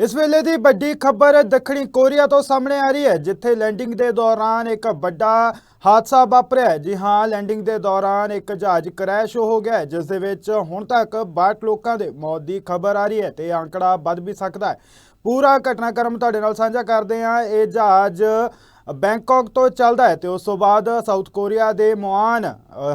ਇਸ ਵੇਲੇ ਦੀ ਵੱਡੀ ਖਬਰ ਦੱਖਣੀ ਕੋਰੀਆ ਤੋਂ ਸਾਹਮਣੇ ਆ ਰਹੀ ਹੈ, ਜਿੱਥੇ ਲੈਂਡਿੰਗ ਦੇ ਦੌਰਾਨ ਇੱਕ ਵੱਡਾ ਹਾਦਸਾ ਵਾਪਰਿਆ ਜੀ ਹਾਂ, ਲੈਂਡਿੰਗ ਦੇ ਦੌਰਾਨ ਇੱਕ ਜਹਾਜ਼ ਕ੍ਰੈਸ਼ ਹੋ ਗਿਆ ਜਿਸ ਦੇ ਵਿੱਚ ਹੁਣ ਤੱਕ 62 ਲੋਕਾਂ ਦੇ ਮੌਤ ਦੀ ਖਬਰ ਆ ਰਹੀ ਹੈ ਤੇ ਇਹ ਅੰਕੜਾ ਵੱਧ ਵੀ ਸਕਦਾ ਹੈ। ਪੂਰਾ ਘਟਨਾਕ੍ਰਮ ਤੁਹਾਡੇ ਨਾਲ ਸਾਂਝਾ ਕਰਦੇ ਹਾਂ। ਇਹ ਜਹਾਜ਼ ਬੈਂਕਾਕ ਤੋਂ ਚੱਲਦਾ ਹੈ ਤੇ ਉਸ ਤੋਂ ਬਾਅਦ ਸਾਊਥ ਕੋਰੀਆ ਦੇ ਮੁਆਨ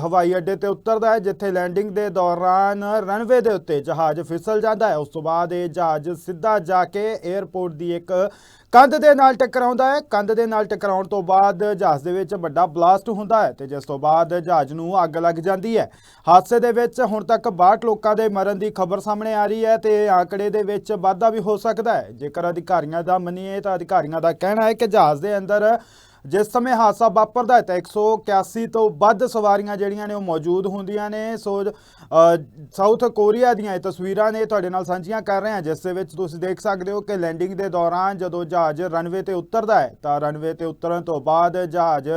ਹਵਾਈ ਅੱਡੇ ਤੇ ਉਤਰਦਾ ਹੈ, ਜਿੱਥੇ ਲੈਂਡਿੰਗ ਦੇ ਦੌਰਾਨ ਰਨਵੇ ਦੇ ਉੱਤੇ ਜਹਾਜ਼ ਫਿਸਲ ਜਾਂਦਾ ਹੈ। ਉਸ ਤੋਂ ਬਾਅਦ ਇਹ ਜਹਾਜ਼ ਸਿੱਧਾ ਜਾ ਕੇ 에ਅਰਪੋਰਟ ਦੀ ਇੱਕ ਕੰਧ ਦੇ ਨਾਲ ਟਕਰਾਉਂਦਾ ਹੈ। ਕੰਧ ਦੇ ਨਾਲ ਟਕਰਾਉਣ ਤੋਂ ਬਾਅਦ ਜਹਾਜ਼ ਦੇ ਵਿੱਚ ਵੱਡਾ ਬਲਾਸਟ ਹੁੰਦਾ ਹੈ ਤੇ ਜਿਸ ਤੋਂ ਬਾਅਦ ਜਹਾਜ਼ ਨੂੰ ਅੱਗ ਲੱਗ ਜਾਂਦੀ ਹੈ। ਹਾਦਸੇ ਦੇ ਵਿੱਚ ਹੁਣ ਤੱਕ 62 ਲੋਕਾਂ ਦੇ ਮਰਨ ਦੀ ਖਬਰ ਸਾਹਮਣੇ ਆ ਰਹੀ ਹੈ ਤੇ ਇਹ ਆંકੜੇ ਦੇ ਵਿੱਚ ਵਾਧਾ ਵੀ ਹੋ ਸਕਦਾ ਹੈ। ਜੇਕਰ ਅਧਿਕਾਰੀਆਂ ਦਾ ਮੰਨੀਏ ਤਾਂ ਅਧਿਕਾਰੀਆਂ ਦਾ ਕਹਿਣਾ ਹੈ ਕਿ ਜਹਾਜ਼ ਦੇ ਅੰਦਰ ਜਿਸ ਸਮੇਂ ਹਾਦਸਾ ਵਾਪਰਦਾ ਹੈ ਤਾਂ 181 ਤੋਂ ਵੱਧ ਸਵਾਰੀਆਂ ਜਿਹੜੀਆਂ ਨੇ ਉਹ ਮੌਜੂਦ ਹੁੰਦੀਆਂ ਨੇ। ਸੋ ਅ, ਸਾਊਥ ਕੋਰੀਆ ਦੀਆਂ ਇਹ ਤਸਵੀਰਾਂ ਨੇ ਤੁਹਾਡੇ ਨਾਲ ਸਾਂਝੀਆਂ ਕਰ ਰਹੇ ਹਾਂ ਜਿਸ ਦੇ ਵਿੱਚ ਤੁਸੀਂ ਦੇਖ ਸਕਦੇ ਹੋ ਕਿ ਲੈਂਡਿੰਗ ਦੇ ਦੌਰਾਨ ਜਦੋਂ ਜਹਾਜ਼ ਰਨਵੇ ਤੇ ਉਤਰਦਾ ਹੈ ਤਾਂ ਰਨਵੇ ਤੇ ਉਤਰਨ ਤੋਂ ਬਾਅਦ ਜਹਾਜ਼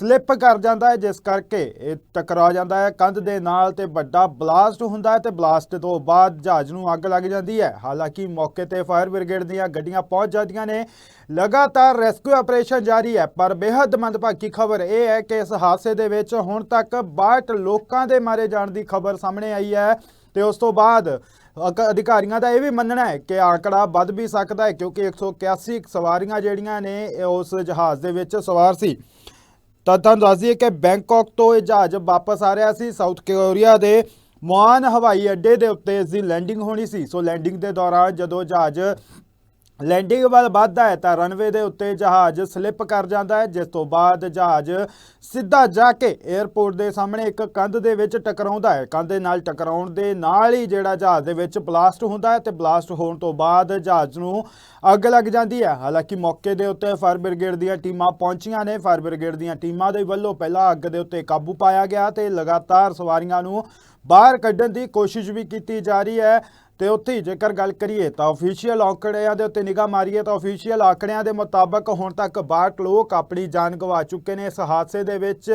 ਸਲਿੱਪ ਕਰ ਜਾਂਦਾ ਹੈ, ਜਿਸ ਕਰਕੇ ਇਹ ਟਕਰਾ ਜਾਂਦਾ ਹੈ। ਕੰਧ ਦੇ ਨਾਲ ਤੇ ਵੱਡਾ ਬਲਾਸਟ ਹੁੰਦਾ ਹੈ ਤੇ ਬਲਾਸਟ ਤੋਂ ਬਾਅਦ ਜਹਾਜ਼ ਨੂੰ ਅੱਗ ਲੱਗ ਜਾਂਦੀ ਹੈ। ਹਾਲਾਂਕਿ ਮੌਕੇ ਤੇ ਫਾਇਰ ਬ੍ਰਿਗੇਡ ਦੀਆਂ ਗੱਡੀਆਂ ਪਹੁੰਚ ਜਾਂਦੀਆਂ ਨੇ। ਲਗਾਤਾਰ ਰੈਸਕਿਊ ਆਪਰੇਸ਼ਨ ਜਾਰੀ ਹੈ, ਪਰ ਬੇहद ਮੰਦਭਾਗੀ ਖਬਰ ਇਹ ਹੈ ਕਿ ਇਸ ਹਾਦਸੇ ਦੇ ਵਿੱਚ ਹੁਣ ਤੱਕ 62 ਲੋਕਾਂ ਦੇ ਮਾਰੇ ਜਾਣ ਦੀ ਖਬਰ ਸਾਹਮਣੇ ਆਈ ਹੈ ਤੇ ਉਸ ਤੋਂ ਬਾਅਦ ਅਧਿਕਾਰੀਆਂ ਦਾ ਇਹ ਵੀ ਮੰਨਣਾ ਹੈ ਕਿ ਆਂਕੜਾ ਵੱਧ ਵੀ ਸਕਦਾ ਹੈ, ਕਿਉਂਕਿ 181 ਸਵਾਰੀਆਂ ਜਿਹੜੀਆਂ ਨੇ ਉਸ ਜਹਾਜ਼ ਦੇ ਵਿੱਚ ਸਵਾਰ ਸੀ। ਤਾਂ ਤੁਹਾਨੂੰ ਦੱਸ ਦਈਏ ਕਿ ਬੈਂਕਾਕ ਤੋਂ ਇਹ ਜਹਾਜ਼ ਵਾਪਸ ਆ ਰਿਹਾ ਸੀ, ਸਾਊਥ ਕੋਰੀਆ ਦੇ ਮੁਆਨ ਹਵਾਈ ਅੱਡੇ ਦੇ ਉੱਤੇ ਇਸ ਦੀ ਲੈਂਡਿੰਗ ਹੋਣੀ ਸੀ। ਸੋ ਲੈਂਡਿੰਗ ਦੇ ਦੌਰਾਨ ਜਦੋਂ ਜਹਾਜ਼ ਲੈਂਡਿੰਗ ਵੱਲ ਵੱਧਦਾ ਹੈ ਤਾਂ ਰਨਵੇ ਦੇ ਉੱਤੇ ਜਹਾਜ਼ ਸਲਿੱਪ ਕਰ ਜਾਂਦਾ ਹੈ, ਜਿਸ ਤੋਂ ਬਾਅਦ ਜਹਾਜ਼ ਸਿੱਧਾ ਜਾ ਕੇ 에ਅਰਪੋਰਟ ਦੇ ਸਾਹਮਣੇ ਇੱਕ ਕੰਧ ਦੇ ਵਿੱਚ ਟਕਰਾਉਂਦਾ ਹੈ। ਕੰਧ ਦੇ ਨਾਲ ਟਕਰਾਉਣ ਦੇ ਨਾਲ ਹੀ ਜਿਹੜਾ ਜਹਾਜ਼ ਦੇ ਵਿੱਚ ਬਲਾਸਟ ਹੁੰਦਾ ਹੈ ਤੇ ਬਲਾਸਟ ਹੋਣ ਤੋਂ ਬਾਅਦ ਜਹਾਜ਼ ਨੂੰ ਅੱਗ ਲੱਗ ਜਾਂਦੀ ਹੈ। ਹਾਲਾਂਕਿ ਮੌਕੇ ਦੇ ਉੱਤੇ ਫਾਇਰ ਬ੍ਰਿਗੇਡ ਦੀਆਂ ਟੀਮਾਂ ਪਹੁੰਚੀਆਂ ਨੇ। ਫਾਇਰ ਬ੍ਰਿਗੇਡ ਦੀਆਂ ਟੀਮਾਂ ਦੇ ਵੱਲੋਂ ਪਹਿਲਾਂ ਅੱਗ ਦੇ ਉੱਤੇ ਕਾਬੂ ਪਾਇਆ ਗਿਆ ਤੇ ਲਗਾਤਾਰ ਸਵਾਰੀਆਂ ਨੂੰ ਬਾਹਰ ਕੱਢਣ ਦੀ ਕੋਸ਼ਿਸ਼ ਵੀ ਕੀਤੀ ਜਾ ਰਹੀ ਹੈ। ਤੇ ਉੱਥੇ ਜੇਕਰ ਗੱਲ ਕਰੀਏ ਤਾਂ ਅਫੀਸ਼ੀਅਲ ਆંકੜਿਆਂ ਦੇ ਉੱਤੇ ਨਿਗਾਹ ਮਾਰੀਏ ਤਾਂ ਅਫੀਸ਼ੀਅਲ ਆંકੜਿਆਂ ਦੇ ਮੁਤਾਬਕ ਹੁਣ ਤੱਕ 62 ਲੋਕ ਆਪਣੀ ਜਾਨ ਗਵਾ ਚੁੱਕੇ ਨੇ ਇਸ ਹਾਦਸੇ ਦੇ ਵਿੱਚ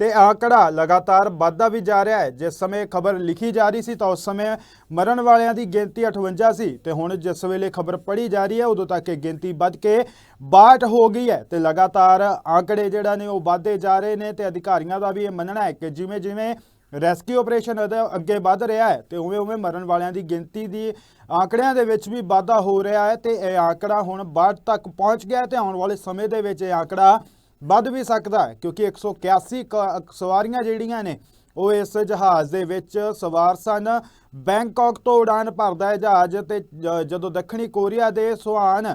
ਤੇ ਆંકੜਾ ਲਗਾਤਾਰ ਵੱਧਦਾ ਵੀ ਜਾ ਰਿਹਾ ਹੈ। ਜਿਸ ਸਮੇਂ ਖਬਰ ਲਿਖੀ ਜਾ ਰਹੀ ਸੀ ਤਾਂ ਉਸ ਸਮੇਂ ਮਰਨ ਵਾਲਿਆਂ ਦੀ ਗਿਣਤੀ 58 ਸੀ ਤੇ ਹੁਣ ਜਿਸ ਵੇਲੇ ਖਬਰ ਪੜੀ ਜਾ ਰਹੀ ਹੈ ਉਦੋਂ ਤੱਕ ਇਹ ਗਿਣਤੀ ਵੱਧ ਕੇ 62 ਹੋ ਗਈ ਹੈ ਤੇ ਲਗਾਤਾਰ ਆંકੜੇ ਜਿਹੜਾ ਨੇ ਉਹ ਵਾਧੇ ਜਾ ਰਹੇ ਨੇ ਤੇ ਅਧਿਕਾਰੀਆਂ ਦਾ ਵੀ ਇਹ ਮੰਨਣਾ ਹੈ ਕਿ ਜਿਵੇਂ ਜਿਵੇਂ ਰੈਸਕਿਊ ਆਪਰੇਸ਼ਨ ਅੱਗੇ ਵਧ ਰਿਹਾ ਹੈ ਤੇ ਉਵੇਂ-ਉਵੇਂ ਮਰਨ ਵਾਲਿਆਂ ਦੀ ਗਿਣਤੀ ਦੀ ਆਂਕੜਿਆਂ ਦੇ ਵਿੱਚ ਵੀ ਵਾਧਾ ਹੋ ਰਿਹਾ ਹੈ ਤੇ ਇਹ ਆਂਕੜਾ ਹੁਣ ਬਾਅਦ ਤੱਕ ਪਹੁੰਚ ਗਿਆ ਤੇ ਆਉਣ ਵਾਲੇ ਸਮੇਂ ਦੇ ਵਿੱਚ ਇਹ ਆਂਕੜਾ ਵੱਧ ਵੀ ਸਕਦਾ ਹੈ ਕਿਉਂਕਿ 181 ਸਵਾਰੀਆਂ ਜਿਹੜੀਆਂ ਨੇ, ਉਹ ਇਸ ਜਹਾਜ਼ ਦੇ ਵਿੱਚ ਸਵਾਰ ਸਨ। ਬੈਂਕਾਕ ਤੋਂ ਉਡਾਨ ਭਰਦਾ ਹੈ ਜਹਾਜ਼ ਤੇ ਜਦੋਂ ਦੱਖਣੀ ਕੋਰੀਆ ਦੇ ਸੁਹਾਨ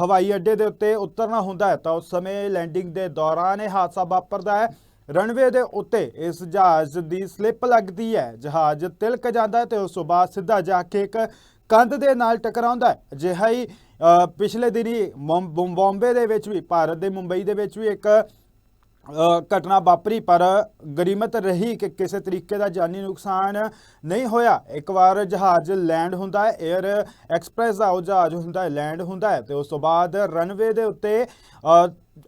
ਹਵਾਈ ਅੱਡੇ ਦੇ ਉੱਤੇ ਉਤਰਨਾ ਹੁੰਦਾ ਹੈ ਤਾਂ ਉਸ ਸਮੇਂ ਲੈਂਡਿੰਗ ਦੇ ਦੌਰਾਨ ਇਹ ਹਾਦਸਾ ਵਾਪਰਦਾ ਹੈ। ਰਨਵੇ ਦੇ ਉੱਤੇ ਇਸ ਜਹਾਜ਼ ਦੀ ਸਲਿੱਪ ਲੱਗਦੀ ਹੈ। ਜਹਾਜ਼ ਤਿਲਕ ਜਾਂਦਾ ਹੈ ਤੇ ਉਸ ਤੋਂ ਬਾਅਦ ਸਿੱਧਾ ਜਾ ਕੇ ਇੱਕ ਕੰਧ ਦੇ ਨਾਲ ਟਕਰਾਉਂਦਾ ਹੈ। ਅਜਿਹਾ ਹੀ ਪਿਛਲੇ ਦਿਨੀ ਮੁੰ- ਬੰਬ- ਬੰਬੇ ਦੇ ਵਿੱਚ ਵੀ, ਭਾਰਤ ਦੇ ਮੁੰਬਈ ਦੇ ਵਿੱਚ ਵੀ ਇੱਕ ਘਟਨਾ ਵਾਪਰੀ, ਪਰ ਗਰੀਮਤ ਰਹੀ ਕਿ ਕਿਸੇ ਤਰੀਕੇ ਦਾ ਜਾਨੀ ਨੁਕਸਾਨ ਨਹੀਂ ਹੋਇਆ। ਇੱਕ ਵਾਰ ਜਹਾਜ਼ ਲੈਂਡ ਹੁੰਦਾ ਹੈ 에ਅਰ ਐਕਸਪ੍ਰੈਸ ਦਾ ਉਹ ਜਹਾਜ਼ ਹੁੰਦਾ ਹੈ, ਲੈਂਡ ਹੁੰਦਾ ਹੈ ਤੇ ਉਸ ਤੋਂ ਬਾਅਦ ਰਨਵੇ ਦੇ ਉੱਤੇ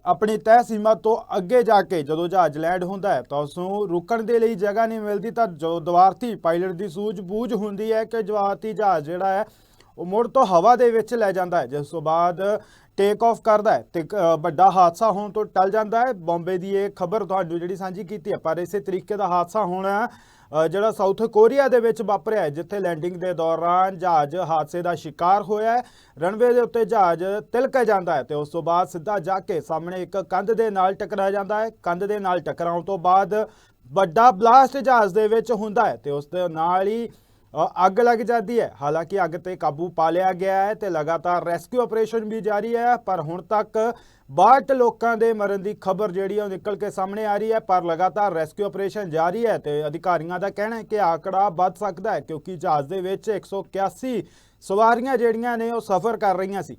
ਆਪਣੀ ਤੈਅ ਸੀਮਾ ਤੋਂ ਅੱਗੇ ਜਾ ਕੇ ਜਦੋਂ ਜਹਾਜ਼ ਲੈਂਡ ਹੁੰਦਾ ਹੈ ਤਾਂ ਉਸ ਨੂੰ ਰੁਕਣ ਦੇ ਲਈ ਜਗ੍ਹਾ ਨਹੀਂ ਮਿਲਦੀ। ਤਾਂ ਜੋ ਦਵਾਰਤੀ ਪਾਇਲਟ ਦੀ ਸੂਝ-ਬੂਝ ਹੁੰਦੀ ਹੈ ਕਿ ਜਵਾਰਤੀ ਜਹਾਜ਼ ਜਿਹੜਾ ਹੈ, ਉਹ ਮੁੜ ਤੋਂ ਹਵਾ ਦੇ ਵਿੱਚ ਲੈ ਜਾਂਦਾ ਹੈ। ਜਿਸ ਤੋਂ ਬਾਅਦ ਟੇਕ ਆਫ ਕਰਦਾ ਹੈ ਤੇ ਇੱਕ, ਵੱਡਾ ਹਾਦਸਾ ਹੋਣ ਤੋਂ ਟਲ ਜਾਂਦਾ ਹੈ। ਬੰਬੇ ਦੀ ਇਹ ਖਬਰ ਤੁਹਾਨੂੰ ਜਿਹੜੀ ਸਾਂਝੀ ਕੀਤੀ ਹੈ ਪਰ ਇਸੇ ਤਰੀਕੇ ਦਾ ਹਾਦਸਾ ਹੋਣਾ ਜਿਹੜਾ ਸਾਊਥ ਕੋਰੀਆ ਦੇ ਵਿੱਚ ਵਾਪਰਿਆ ਜਿੱਥੇ ਲੈਂਡਿੰਗ ਦੇ ਦੌਰਾਨ ਜਹਾਜ਼ ਹਾਦਸੇ ਦਾ ਸ਼ਿਕਾਰ ਹੋਇਆ ਹੈ। ਰਨਵੇ ਦੇ ਉੱਤੇ ਜਹਾਜ਼ ਤਿਲਕ ਜਾਂਦਾ ਹੈ ਤੇ ਉਸ ਤੋਂ ਬਾਅਦ ਸਿੱਧਾ ਜਾ ਕੇ ਸਾਹਮਣੇ ਇੱਕ ਕੰਧ ਦੇ ਨਾਲ ਟਕਰਾ ਜਾਂਦਾ ਹੈ। ਕੰਧ ਦੇ ਨਾਲ ਟਕਰਾਉਣ ਤੋਂ ਬਾਅਦ ਵੱਡਾ ਬਲਾਸਟ ਜਹਾਜ਼ ਦੇ ਵਿੱਚ ਹੁੰਦਾ ਹੈ ਤੇ ਉਸ ਦੇ ਨਾਲ ਹੀ ਅੱਗ ਲੱਗ ਜਾਂਦੀ ਹੈ। ਹਾਲਾਂਕਿ ਅੱਗ ਤੇ ਕਾਬੂ ਪਾ ਲਿਆ ਗਿਆ ਹੈ ਤੇ ਲਗਾਤਾਰ ਰੈਸਕਿਊ ਆਪਰੇਸ਼ਨ ਵੀ ਜਾਰੀ ਹੈ, ਪਰ ਹੁਣ ਤੱਕ 62 ਲੋਕਾਂ ਦੇ ਮਰਨ ਦੀ ਖਬਰ ਜਿਹੜੀ ਉਹ ਨਿਕਲ ਕੇ ਸਾਹਮਣੇ ਆ ਰਹੀ ਹੈ, ਪਰ ਲਗਾਤਾਰ ਰੈਸਕਿਊ ਆਪਰੇਸ਼ਨ ਜਾਰੀ ਹੈ ਤੇ ਅਧਿਕਾਰੀਆਂ ਦਾ ਕਹਿਣਾ ਹੈ ਕਿ ਆંકੜਾ ਵੱਧ ਸਕਦਾ ਹੈ ਕਿਉਂਕਿ ਜਹਾਜ਼ ਦੇ ਵਿੱਚ 181 ਸਵਾਰੀਆਂ ਜਿਹੜੀਆਂ ਨੇ ਉਹ ਸਫ਼ਰ ਕਰ ਰਹੀਆਂ ਸੀ।